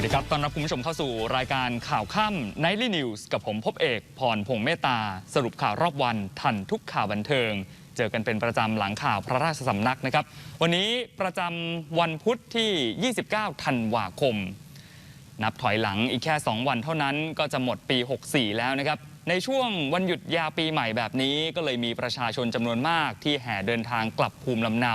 วัสดีครับ ตอนรับคุณผู้ชมเข้าสู่รายการข่าวค่ำ Nightly News กับผมพบเอก พรพงษ์เมตตา สรุปข่าวรอบวัน ทันทุกข่าวบันเทิง เจอกันเป็นประจำหลังข่าวพระราชสำนักนะครับ วันนี้ประจำวันพุธที่ 29 ธันวาคม นับถอยหลังอีกแค่ 2 วันเท่านั้นก็จะหมดปี 64 แล้วนะครับ ในช่วงวันหยุดยาวปีใหม่แบบนี้ ก็เลยมีประชาชนจำนวนมากที่แห่เดินทางกลับภูมิลำเนา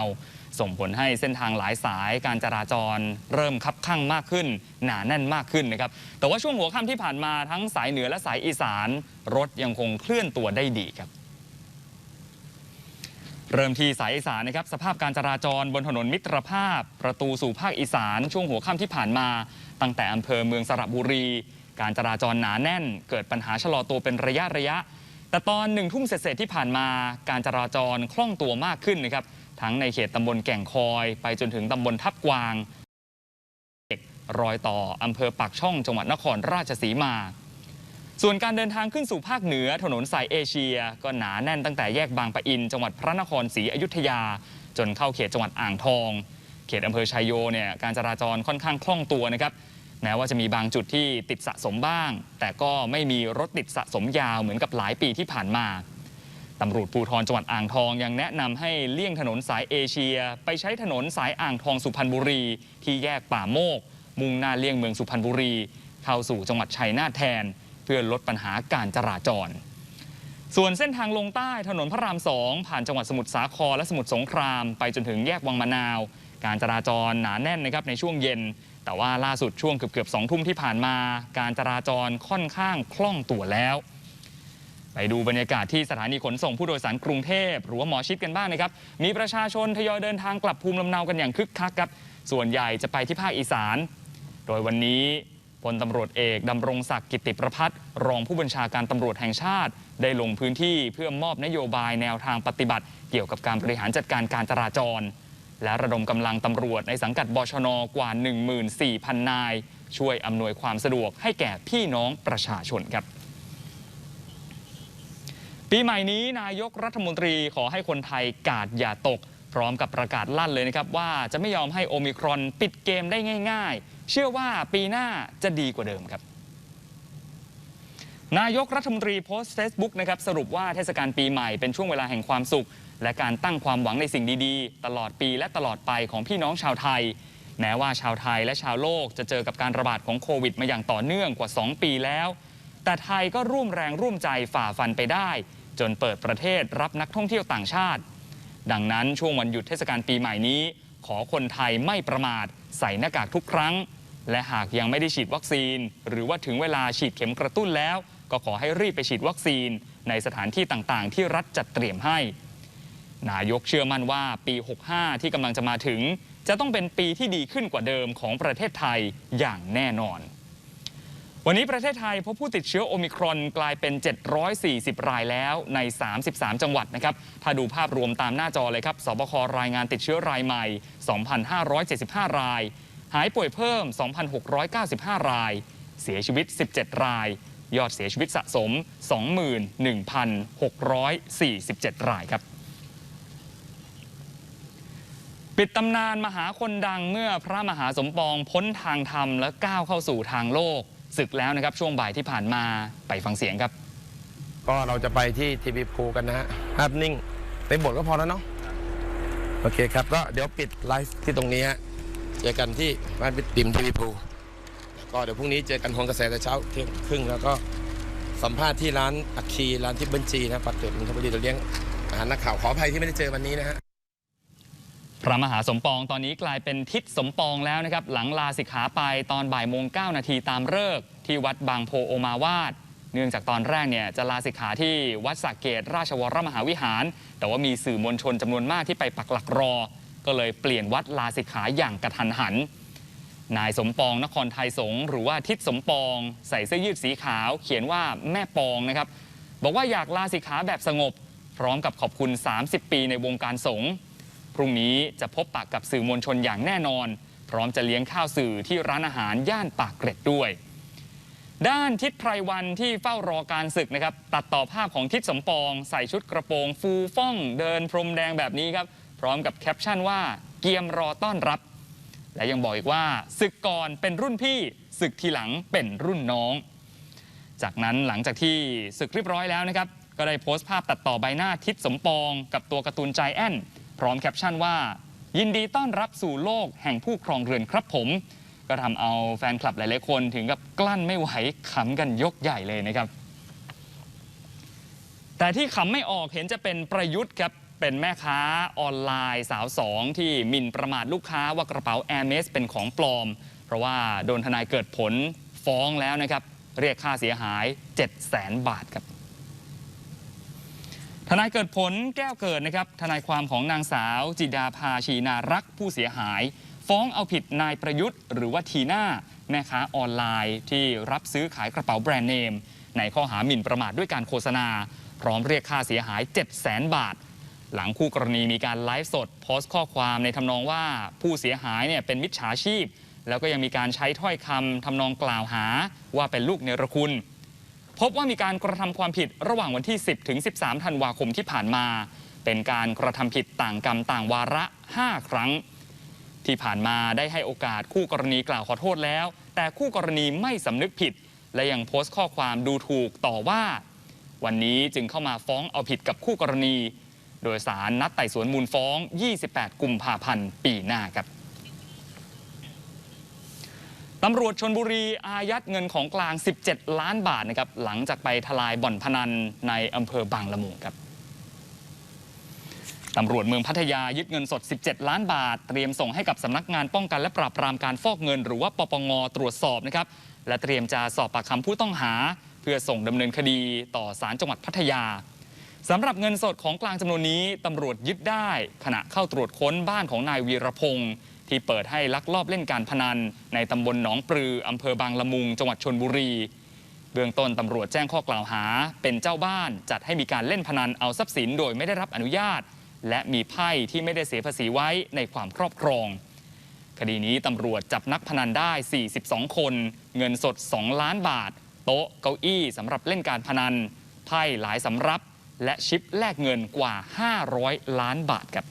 ส่งผลให้เส้นทางหลายสายการจราจร เริ่มคับข้างมากขึ้น หนาแน่นมากขึ้นนะครับ แต่ว่าช่วงหัวค่ำที่ผ่านมาทั้งสายเหนือและสายอีสาน รถยังคงเคลื่อนตัวได้ดีครับ เริ่มที่สายอีสานนะครับสภาพการจราจรบนถนนมิตรภาพ ประตูสู่ภาคอีสาน ช่วงหัวค่ำที่ผ่านมา ตั้งแต่อำเภอเมืองสระบุรี การจราจรหนาแน่น เกิดปัญหาชะลอตัวเป็นระยะระยะแต่ตอนหนึ่งทุ่มเศษที่ผ่านมาการจราจรคล่องตัวมากขึ้นนะครับ ทั้งในเขตตำบลแก่งคอย ไปจนถึงตำบลทับกวางรอยต่ออำเภอปากช่องจังหวัดนครราชสีมา ส่วนการเดินทางขึ้นสู่ภาคเหนือถนนสายเอเชีย ก็หนาแน่นตั้งแต่แยกบางปะอิน จังหวัดพระนครศรีอยุธยา จนเข้าเขตจังหวัดอ่างทอง เขตอำเภอชัยโยเนี่ยการจราจรค่อนข้างคล่องตัวนะครับแม้ว่าจะมีบางจุดที่ติดสะสมบ้าง แต่ก็ไม่มีรถติดสะสมยาวเหมือนกับหลายปีที่ผ่านมา ตำรวจภูธรจังหวัดอ่างทองยังแนะนำให้เลี่ยงถนนสายเอเชีย ไปใช้ถนนสายอ่างทองสุพรรณบุรี ที่แยกป่าโมก มุ่งหน้าเลี่ยงเมืองสุพรรณบุรี เข้าสู่จังหวัดชัยนาทแทน เพื่อลดปัญหาการจราจร ส่วนเส้นทางลงใต้ถนนพระรามสองผ่านจังหวัดสมุทรสาครและสมุทรสงครามไปจนถึงแยกวังมะนาว การจราจรหนาแน่นนะครับในช่วงเย็น แต่ว่าล่าสุดช่วงเกือบๆสองทุ่มที่ผ่านมา การจราจรค่อนข้างคล่องตัวแล้ว ไปดูบรรยากาศที่สถานีขนส่งผู้โดยสารกรุงเทพหรือว่าหมอชิดกันบ้างนะครับ มีประชาชนทยอยเดินทางกลับภูมิลำเนากันอย่างคึกคักครับ ส่วนใหญ่จะไปที่ภาคอีสาน โดยวันนี้พลตำรวจเอกดำรงศักดิ์กิติประพัฒน์รองผู้บัญชาการตำรวจแห่งชาติ ได้ลงพื้นที่เพื่อมอบนโยบายแนวทางปฏิบัติ เกี่ยวกับการบริหารจัดการการจราจร และระดมกำลังตำรวจในสังกัดบชนกว่า 14,000 นาย ช่วยอำนวยความสะดวกให้แก่พี่น้องประชาชนครับ ปีใหม่นี้นายกรัฐมนตรีขอให้คนไทยกาดอย่าตก พร้อมกับประกาศลั่นเลยนะครับว่าจะไม่ยอมให้โอมิครอนปิดเกมได้ง่าย ๆ เชื่อว่าปีหน้าจะดีกว่าเดิมครับ นายกรัฐมนตรีโพสต์เฟซบุ๊กนะครับสรุปว่าเทศกาลปีใหม่เป็นช่วงเวลาแห่งความสุข และการตั้งความหวังในสิ่งดีๆ ตลอดปีและตลอดไปของพี่น้องชาวไทย แม้ว่าชาวไทยและชาวโลกจะเจอกับการระบาดของโควิดมาอย่างต่อเนื่องกว่า 2 ปีแล้ว แต่ไทยก็ร่วมแรงร่วมใจฝ่าฟันไปได้ จนเปิดประเทศรับนักท่องเที่ยวต่างชาติ ดังนั้นช่วงวันหยุดเทศกาลปีใหม่นี้ ขอคนไทยไม่ประมาท ใส่หน้ากากทุกครั้ง และหากยังไม่ได้ฉีดวัคซีน หรือว่าถึงเวลาฉีดเข็มกระตุ้นแล้ว ก็ขอให้รีบไปฉีดวัคซีน ในสถานที่ต่างๆ ที่รัฐจัดเตรียมให้ นายกเชื่อมั่นว่าปี 65 ที่กำลังจะมาถึง จะต้องเป็นปีที่ดีขึ้นกว่าเดิมของประเทศไทยอย่างแน่นอน วันนี้ประเทศไทยพบผู้ติดเชื้อโอมิครอนกลายเป็น 740 รายแล้วใน 33 จังหวัดนะครับ ถ้าดูภาพรวมตามหน้าจอเลยครับสบครายงานติดเชื้อรายใหม่ 2,575 ราย หายป่วยเพิ่ม 2,695 ราย เสียชีวิต 17 ราย ยอดเสียชีวิตสะสม 21,647 รายครับปิดตำนานมหาคนดังเมื่อพระมหาสมปองพ้นทางธรรมและก้าวเข้าสู่ทางโลก ศึกแล้วนะครับ ช่วงบ่ายที่ผ่านมาไปฟังเสียงครับ ก็เราจะไปที่ทีวีพูกันนะฮะภาพนิ่งเต็มบทก็พอแล้วเนาะโอเคครับ ก็เดี๋ยวปิดไลฟ์ที่ตรงนี้ฮะเจอกันที่บ้านปิดติมทีวีพูก็เดี๋ยวพรุ่งนี้เจอกันหงกระแสแต่เช้าเที่ยงครึ่งแล้วก็สัมภาษณ์ที่ร้านอัคคีร้านที่บัญชีนะปักเกร็ดนนทบุรีเราเลี้ยงอาหารนักข่าวขออภัยที่ไม่ได้เจอวันนี้นะฮะ พระมหาสมปองตอนนี้กลายเป็นทิศสมปองแล้วนะครับ หลังลาสิกขาไปตอนบ่ายโมง9นาทีตามเลิกที่วัดบางโพโอมาวาด เนื่องจากตอนแรกเนี่ยจะลาสิกขาที่วัดสักเกตราชวรมหาวิหาร แต่ว่ามีสื่อมวลชนจำนวนมากที่ไปปักหลักรอ ก็เลยเปลี่ยนวัดลาสิกขาอย่างกระทันหัน นายสมปองนครไทยสงหรือว่าทิศสมปอง ใส่เสื้อยืดสีขาว เขียนว่าแม่ปองนะครับบอกว่าอยากลาสิกขาแบบสงบ พร้อมกับขอบคุณ 30 ปีในวงการสงฆ์ พรุ่งนี้จะพบปะกับสื่อมวลชนอย่างแน่นอน พร้อมจะเลี้ยงข้าวสื่อที่ร้านอาหารย่านปากเกร็ดด้วย ด้านทิศไพรวันที่เฝ้ารอการศึกนะครับ ตัดต่อภาพของทิศสมปอง ใส่ชุดกระโปรงฟูฟ่องเดินพรมแดงแบบนี้ครับ พร้อมกับแคปชั่นว่าเกียมรอต้อนรับ และยังบอกอีกว่าศึกก่อนเป็นรุ่นพี่ศึกทีหลังเป็นรุ่นน้อง จากนั้นหลังจากที่ศึกเรียบร้อยแล้วนะครับก็ได้โพสต์ภาพตัดต่อใบหน้าทิศสมปอง กับตัวการ์ตูนใจแอน พร้อมแคปชั่นว่า ยินดีต้อนรับสู่โลกแห่งผู้ครองเรือนครับผม ก็ทำเอาแฟนคลับหลายๆคนถึงกับกลั้นไม่ไหวขำกันยกใหญ่เลยนะครับ แต่ที่ขำไม่ออกเห็นจะเป็นประยุทธ์ครับเป็นแม่ค้าออนไลน์สาวสองที่หมิ่นประมาทลูกค้าว่ากระเป๋า a อ r m e s เป็นของปลอม เพราะว่าโดนทนายเกิดผลฟ้องแล้วนะครับ เรียกค่าเสียหาย 7 0 0แสนบาทครับ ทนายเกิดผลแก้วเกิดนะครับทนายความของนางสาว จิดาภาชีนารักษ์ผู้เสียหาย ฟ้องเอาผิดนายประยุทธ์ หรือว่าทีน่าแม่ค้าออนไลน์ที่รับซื้อขายกระเป๋าแบรนด์เนม ในข้อหาหมิ่นประมาทด้วยการโฆษณา พร้อมเรียกค่าเสียหาย 7 0 0แสนบาท หลังคู่กรณีมีการไลฟ์สดโพสต์ข้อความในทำนองว่าผู้เสียหายเนี่ยเป็นมิจฉาชีพ แล้วก็ยังมีการใช้ถ้อยคำทำนองกล่าวหาว่าเป็นลูกเนรคุณ พบว่ามีการกระทำความผิดระหว่างวันที่ 10 ถึง 13 ธันวาคมที่ผ่านมา เป็นการกระทำผิดต่างกรรมต่างวาระ 5 ครั้ง ที่ผ่านมาได้ให้โอกาสคู่กรณีกล่าวขอโทษแล้ว แต่คู่กรณีไม่สำนึกผิด และยังโพสต์ข้อความดูถูกต่อว่า วันนี้จึงเข้ามาฟ้องเอาผิดกับคู่กรณี โดยสารนัดไต่สวนมูลฟ้อง 28 กุมภาพันธ์ปีหน้าครับ ตำรวจชนบุรีอายัดเงินของกลาง 17 ล้านบาทนะครับหลังจากไปทลายบ่อนพนันในอำเภอบางละมุงครับตำรวจเมืองพัทยายึดเงินสด 17 ล้านบาท เตรียมส่งให้กับสำนักงานป้องกันและปราบปรามการฟอกเงิน หรือว่าปปงตรวจสอบนะครับและเตรียมจะสอบปากคำผู้ต้องหา เพื่อส่งดำเนินคดีต่อศาลจังหวัดพัทยาสำหรับเงินสดของกลางจำนวนนี้ตำรวจยึดได้ ขณะเข้าตรวจค้นบ้านของนายวีรพงศ์ ที่เปิดให้ลักลอบเล่นการพนัน ในตำบลหนองปลืออำเภอบางละมุง จังหวัดชนบุรี เบื้องต้นตำรวจแจ้งข้อกล่าวหา เป็นเจ้าบ้านจัดให้มีการเล่นพนันเอาทรัพย์สินโดยไม่ได้รับอนุญาต และมีไพ่ที่ไม่ได้เสียภาษีไว้ในความครอบครอง คดีนี้ตำรวจจับนักพนันได้ 42 คน เงินสด 2 ล้านบาท โต๊ะเก้าอี้สำหรับเล่นการพนันไพ่หลายสำรับ และชิปแลกเงินกว่า 500 ล้านบาทครับ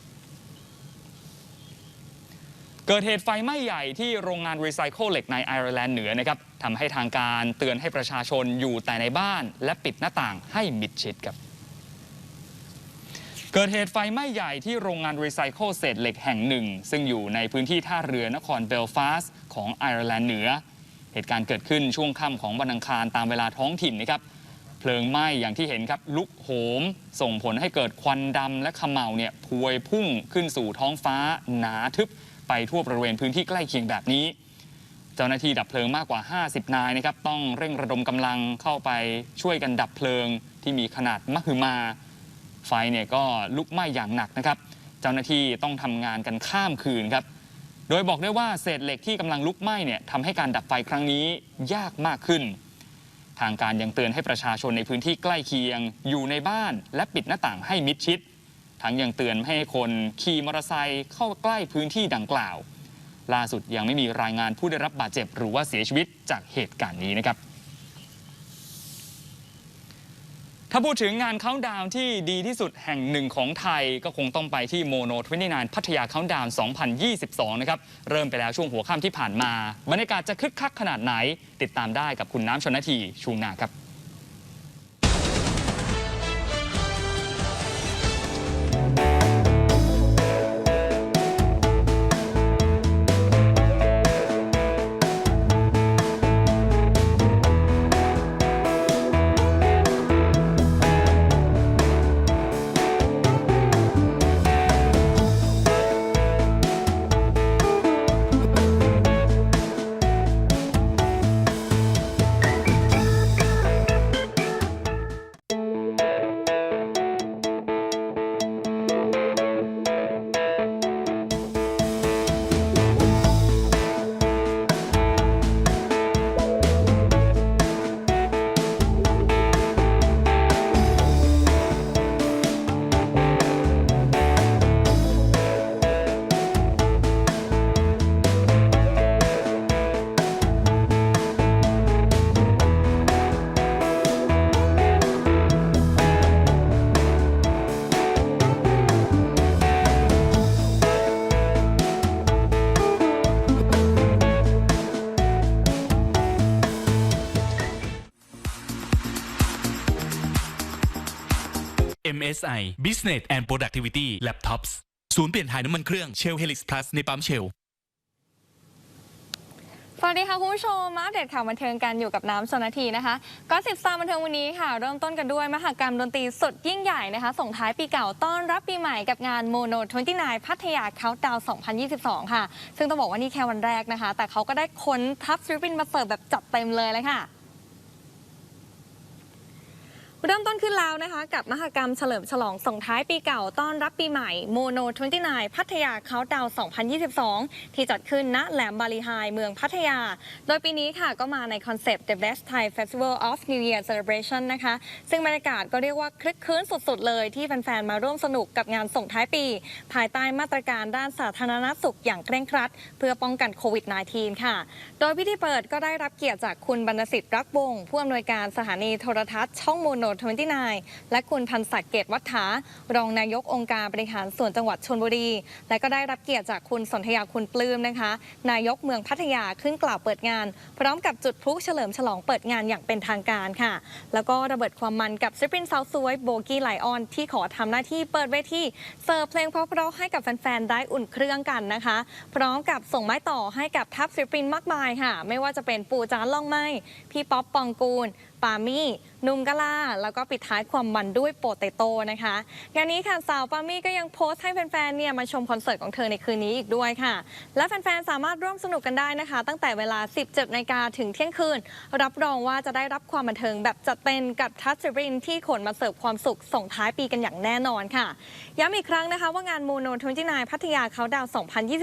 เกิดเหตุไฟไหม้ใหญ่ที่โรงงานรีไซเคิลเหล็กในไอร์แลนด์เหนือนะครับทำให้ทางการเตือนให้ประชาชนอยู่แต่ในบ้าน และปิดหน้าต่างให้มิดชิดครับเกิดเหตุไฟไหม้ใหญ่ที่โรงงานรีไซเคิลเศษเหล็กแห่งหนึ่ง ซึ่งอยู่ในพื้นที่ท่าเรือนครเบลฟาสต์ของไอร์แลนด์เหนือ เหตุการณ์เกิดขึ้นช่วงค่ำของวันอังคารตามเวลาท้องถิ่นนะครับเพลิงไหม้อย่างที่เห็นครับลุกโหม ส่งผลให้เกิดควันดำและขมเหลาเนี่ยพวยพุ่งขึ้นสู่ท้องฟ้าหนาทึบ ไปทั่วบริเวณพื้นที่ใกล้เคียงแบบนี้ เจ้าหน้าที่ดับเพลิงมากกว่า 50 นายนะครับต้องเร่งระดมกำลังเข้าไปช่วยกันดับเพลิงที่มีขนาดมหึมา ไฟเนี่ยก็ลุกไหม้อย่างหนักนะครับ เจ้าหน้าที่ต้องทำงานกันข้ามคืนครับโดยบอกได้ว่าเศษเหล็กที่กำลังลุกไหม้เนี่ยทำให้การดับไฟครั้งนี้ยากมากขึ้น ทางการยังเตือนให้ประชาชนในพื้นที่ใกล้เคียง อยู่ในบ้านและปิดหน้าต่างให้มิดชิด ทั้งยังเตือนให้คนขี่มอเตอร์ไซค์เข้าใกล้พื้นที่ดังกล่าว ล่าสุดยังไม่มีรายงานผู้ได้รับบาดเจ็บหรือว่าเสียชีวิตจากเหตุการณ์นี้นะครับ ถ้าพูดถึงงานเขาน์ดาวน์ที่ดีที่สุดแห่งหนึ่งของไทยก็คงต้องไปที่โมโน29พัทยาเขาน์ดาวน์ 2022 นะครับ เริ่มไปแล้วช่วงหัวค่ำที่ผ่านมา บรรยากาศจะคึกคักขนาดไหน ติดตามได้กับคุณน้ำชนนาทีช่วงนาครับ MSI Business and Productivity Laptops ศูนย์เปลี่ยนถ่ายน้ำมันเครื่อง Shell Helix Plus ในปั๊ม Shell สวัสดีค่ะ คุณผู้ชมมาอัปเดตข่าวบันเทิงกันอยู่กับน้ำชนทีนะคะ ก็สิบสามบันเทิงวันนี้ค่ะ เริ่มต้นกันด้วยมหกรรมดนตรีสุดยิ่งใหญ่นะคะ ส่งท้ายปีเก่าต้อนรับปีใหม่กับงานโมโน29พัทยาเขาดาว 2022 ค่ะ ซึ่งต้องบอกว่านี่แค่วันแรกนะคะ แต่เขาก็ได้ค้นทัพศิลปินมาเสิร์ฟแบบจัดเต็มเลยเลยค่ะ เริ่มต้นขึ้นแล้วนะคะ กับมหกรรมเฉลิมฉลองส่งท้ายปีเก่าต้อนรับปีใหม่โมโน 29 พัทยาเขาดาว 2022 ที่จัดขึ้นณแหลมบาลีไฮเมืองพัทยา โดยปีนี้ค่ะก็มาในคอนเซปต์ The Best Thai Festival of New Year Celebration นะคะ ซึ่งบรรยากาศก็เรียกว่าคลึกคลื้นสุดๆ เลยที่แฟนๆ มาร่วมสนุกกับงานส่งท้ายปี ภายใต้มาตรการด้านสาธารณสุขอย่างเคร่งครัด เพื่อป้องกันโควิด -19 ค่ะ โดยพิธีเปิดก็ได้รับเกียรติจากคุณบรรณสิทธิ์รักวงผู้อำนวยการสถานีโทรทัศน์ช่องโมโน29 และคุณพันศักดิ์เกตวัฒถารองนายกองค์การบริหารส่วนจังหวัดชลบุรี และก็ได้รับเกียรติจากคุณสนธยาคุณปลื้มนะคะ นายกเมืองพัทยาขึ้นกล่าวเปิดงาน พร้อมกับจุดพลุเฉลิมฉลองเปิดงานอย่างเป็นทางการค่ะ แล้วก็ระเบิดความมันกับศิลปินสาวสวยโบกี้ไลออน ที่ขอทำหน้าที่เปิดเวทีเสิร์ฟเพลงเพราะๆให้กับแฟนๆได้อุ่นเครื่องกันนะคะ พร้อมกับส่งไม้ต่อให้กับทัพศิลปินมากมายค่ะ ไม่ว่าจะเป็นปู่จานล่องไม้พี่ป๊อปปองกูล ปามี่นุ่มกะลา แล้วก็ปิดท้ายความมันด้วยโปเตโต้นะคะ งานนี้ค่ะสาวปามี่ก็ยังโพสต์ให้แฟนๆ เนี่ยมาชมคอนเสิร์ตของเธอในคืนนี้อีกด้วยค่ะ และแฟนๆ สามารถร่วมสนุกกันได้นะคะ ตั้งแต่เวลา 17นาฬิกาถึงเที่ยงคืน รับรองว่าจะได้รับความบันเทิงแบบจัดเต็มกับทัชรินที่ขนมาเสิร์ฟความสุขส่งท้ายปีกันอย่างแน่นอนค่ะ ย้ำอีกครั้งนะคะว่างานโมโน29พัทยาเขาดาว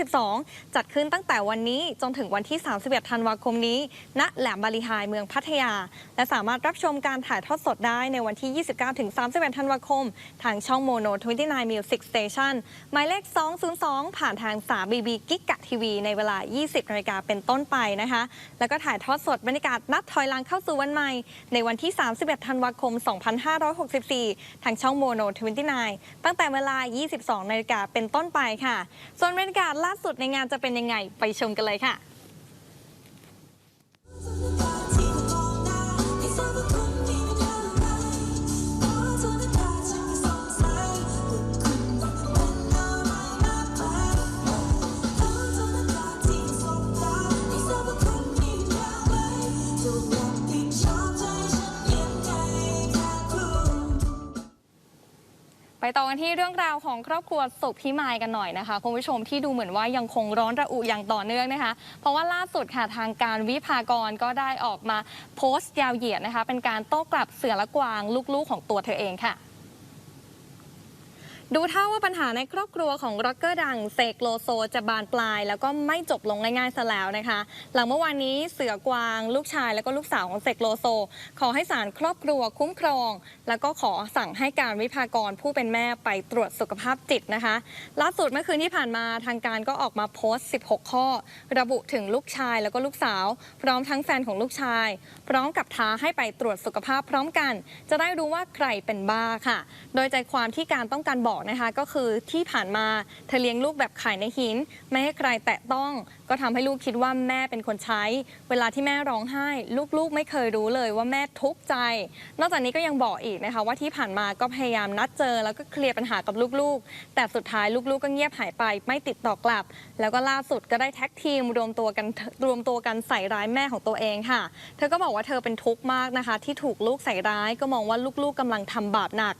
2022 จัดขึ้นตั้งแต่วันนี้จนถึงวันที่ 31 ธันวาคมนี้ณแหลมบาลีไฮเมืองพัทยา และสามารถรับชมการถ่ายทอดสดได้ในวันที่ 29-31 ธันวาคม ทางช่องโมโน29 Music Station หมายเลข 202 ผ่านทาง 3BB กิกะทีวีในเวลา 20นาฬิกาเป็นต้นไปนะคะ แล้วก็ถ่ายทอดสดบรรยากาศนับถอยหลังเข้าสู่วันใหม่ ในวันที่ 31 ธันวาคม 2564 ทางช่องโมโน29 ตั้งแต่เวลา 22นาฬิกาเป็นต้นไปค่ะ ส่วนบรรยากาศล่าสุดในงานจะเป็นยังไงไปชมกันเลยค่ะ ต่อกันที่เรื่องราวของครอบครัวสุขพิมายกันหน่อยนะคะคุณผู้ชมที่ดูเหมือนว่ายังคงร้อนระอุอย่างต่อเนื่องนะคะ เพราะว่าล่าสุดค่ะทางการวิภากรก็ได้ออกมาโพสต์ยาวเหยียดนะคะ เป็นการโต้กลับเสือและกวางลูกๆของตัวเธอเองค่ะ ดูท่าว่าปัญหาในครอบครัวของร็อกเกอร์ดังเสกโลโซจะบานปลาย แล้วก็ไม่จบลงง่ายๆซะแล้วนะคะ หลังเมื่อวานนี้เสือกวาง ลูกชายแล้วก็ลูกสาวของเสกโลโซ ขอให้ศาลครอบครัวคุ้มครอง แล้วก็ขอสั่งให้การวิพากรผู้เป็นแม่ไปตรวจสุขภาพจิตนะคะ ล่าสุดเมื่อคืนที่ผ่านมาทางการก็ออกมาโพสต์ 16 ข้อ ระบุถึงลูกชายแล้วก็ลูกสาว พร้อมทั้งแฟนของลูกชาย พร้อมกับท้าให้ไปตรวจสุขภาพพร้อมกัน จะได้รู้ว่าใครเป็นบ้าค่ะ โดยใจความที่การต้องการบอกนะคะก็คือที่ผ่านมาเธอเลี้ยงลูกแบบไข่ในหิน ไม่ให้ใครแตะต้อง ก็ทำให้ลูกคิดว่าแม่เป็นคนใช้ เวลาที่แม่ร้องไห้ ลูกๆไม่เคยรู้เลยว่าแม่ทุกข์ใจ นอกจากนี้ก็ยังบอกอีกนะคะว่าที่ผ่านมาก็พยายามนัดเจอ แล้วก็เคลียร์ปัญหากับลูกๆ แต่สุดท้ายลูกๆก็เงียบหายไป ไม่ติดต่อกลับ แล้วก็ล่าสุดก็ได้แท็กทีมรวมตัวกันรวมตัวกันใส่ร้ายแม่ของตัวเองค่ะ เธอก็บอกว่าเธอเป็นทุกข์มากนะคะ ที่ถูกลูกใส่ร้ายก็มองว่าลูกๆกำลังทำบาปหนัก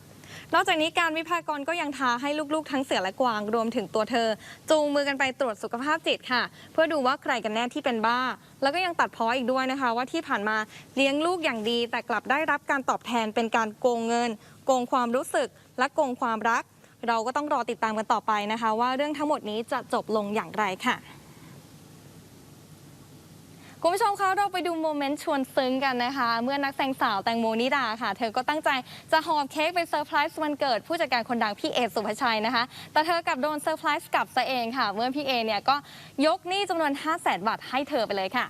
นอกจากนี้การวิพากรก็ยังท้าให้ลูกๆ ทั้งเสือและกวางรวมถึงตัวเธอ จูงมือกันไปตรวจสุขภาพจิตค่ะ เพื่อดูว่าใครกันแน่ที่เป็นบ้า แล้วก็ยังตัดพ้ออีกด้วยนะคะ ว่าที่ผ่านมาเลี้ยงลูกอย่างดี แต่กลับได้รับการตอบแทนเป็นการโกงเงิน โกงความรู้สึก และโกงความรัก เราก็ต้องรอติดตามกันต่อไปนะคะ ว่าเรื่องทั้งหมดนี้จะจบลงอย่างไรค่ะ คุณผู้ชมคะเราไปดูโมเมนต์ชวนซึ้งกันนะคะ เมื่อนักแสดงสาวแตงโมนิดาค่ะ เธอก็ตั้งใจจะหอบเค้กไปเซอร์ไพรส์วันเกิดผู้จัดการคนดังพี่เอสุภชัยนะคะ แต่เธอกลับโดนเซอร์ไพรส์กลับซะเองค่ะ เมื่อพี่เอเนี่ยก็ยกหนี้จำนวน 5 0 0แสนบาทให้เธอไปเลยค่ะ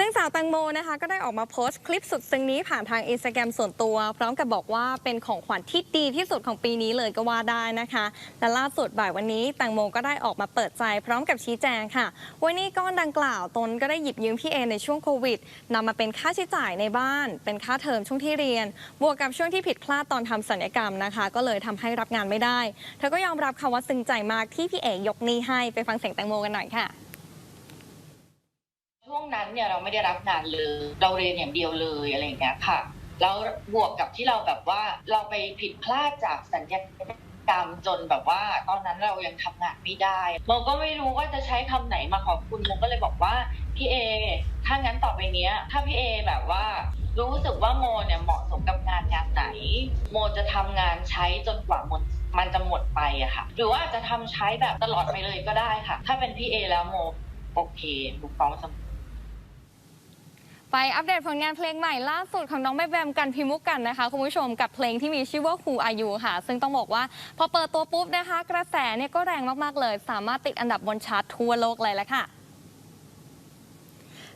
ซึ่งสาวตังโมนะคะก็ได้ออกมาโพสต์คลิปสุดซึ้งนี้ผ่านทางอินสตาแกรมส่วนตัว พร้อมกับบอกว่าเป็นของขวัญที่ดีที่สุดของปีนี้เลยก็ว่าได้นะคะ และล่าสุดบ่ายวันนี้แตงโมก็ได้ออกมาเปิดใจ พร้อมกับชี้แจงค่ะ วันนี้ก้อนดังกล่าวตนก็ได้หยิบยืมพี่เอในช่วงโควิดนำมาเป็นค่าใช้จ่ายในบ้าน เป็นค่าเทอมช่วงที่เรียน บวกกับช่วงที่ผิดพลาดตอนทำศัลยกรรมนะคะ ก็เลยทำให้รับงานไม่ได้ เธอก็ยอมรับค่ะว่าซึ้งใจมากที่พี่เอยกนี้ให้ไปฟังเสียงแตงโมกันหน่อยค่ะ ช่วงนั้นเนี่ยเราไม่ได้รับงานเลย เราเรียนอย่างเดียวเลยอะไรอย่างเงี้ยค่ะ แล้วบวกกับที่เราแบบว่าเราไปผิดพลาดจากสัญญากรรมจนแบบว่า ตอนนั้นเรายังทำงานไม่ได้โมก็ไม่รู้ว่าจะใช้คำไหนมาขอบคุณโมก็เลยบอกว่าพี่เอถ้างั้นต่อไปเนี้ย ถ้าพี่เอแบบว่า รู้สึกว่าโมเนี่ยเหมาะสมกับงานงานไหน โมจะทำงานใช้จนกว่ามันมันจะหมดไปอะค่ะ หรือว่าจะทำใช้แบบตลอดไปเลยก็ได้ค่ะ ถ้าเป็นพี่เอแล้วโมโอเคถูกต้องเสมอ ไปอัปเดตผลงานเพลงใหม่ล่าสุดของน้องแม่แบมกันพิมุกกันนะคะคุณผู้ชมกับเพลงที่มีชื่อว่า Who Are You ค่ะ ซึ่งต้องบอกว่าพอเปิดตัวปุ๊บนะคะ กระแสเนี่ยก็แรงมากๆเลย สามารถติดอันดับบนชาร์ตทั่วโลกเลยแหละค่ะ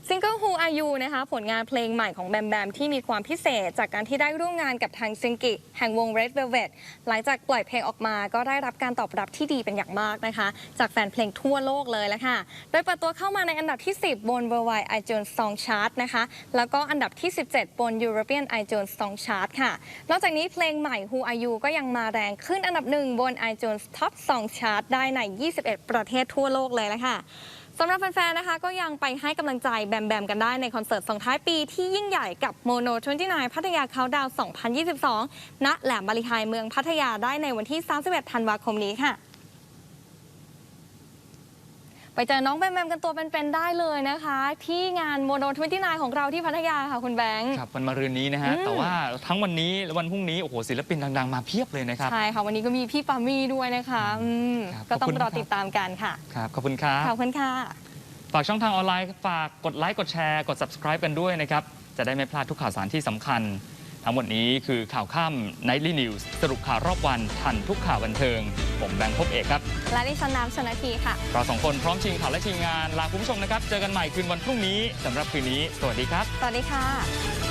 ซิงเกิล Who Are You นะคะผลงานเพลงใหม่ของแบมแบมที่มีความพิเศษจากการที่ได้ร่วมงานกับทางซิงกิแห่งวง Red Velvet หลังจากปล่อยเพลงออกมาก็ได้รับการตอบรับที่ดีเป็นอย่างมากนะคะ จากแฟนเพลงทั่วโลกเลยละค่ะ โดยเปิดตัวเข้ามาในอันดับที่ 10 บน Worldwide iTunes Song Chart นะคะ แล้วก็อันดับที่ 17 บน European iTunes Song Chart ค่ะ นอกจากนี้เพลงใหม่ Who Are You ก็ยังมาแรงขึ้นอันดับหนึ่งบน iTunes Top Song Chart ได้ใน 21 ประเทศทั่วโลกเลยละค่ะ สำหรับแฟนๆ นะคะ ก็ยังไปให้กำลังใจแบมแบมกันได้ในคอนเสิร์ตส่งท้ายปีที่ยิ่งใหญ่กับโมโน29พัทยาเขาดาว 2022 ณ แหลมบาลีไฮเมืองพัทยาได้ในวันที่ 31 ธันวาคมนี้ค่ะ ไปเจอน้องแบมแบมกันตัวเป็นๆได้เลยนะคะ ที่งานโมโน29ของเราที่พัทยาค่ะคุณแบงค์ครับวันมะรืนนี้นะฮะอืมแต่ว่าทั้งวันนี้และวันพรุ่งนี้โอ้โหศิลปินดังๆมาเพียบเลยนะครับ ใช่ค่ะ วันนี้ก็มีพี่ปามี่ด้วยนะคะอืมครับก็ต้องขอบคุณรอครับติดตามกันค่ะครับ ขอบคุณครับ ขอบคุณค่ะ ฝากช่องทางออนไลน์ฝากกดไลค์ กดแชร์ กด subscribe กันด้วยนะครับ จะได้ไม่พลาดทุกข่าวสารที่สำคัญ ทั้งหมดนี้คือข่าวค่ำ Nightly News สรุปข่าวรอบวันทันทุกข่าวบันเทิง ผมแบงค์พบเอกครับ และดิฉันน้ำชนาทีค่ะ เราสองคนพร้อมชิงข่าวและทีมงานลาคุณผู้ชมนะครับ เจอกันใหม่คืนวันพรุ่งนี้สำหรับคืนนี้ สวัสดีครับ สวัสดีค่ะ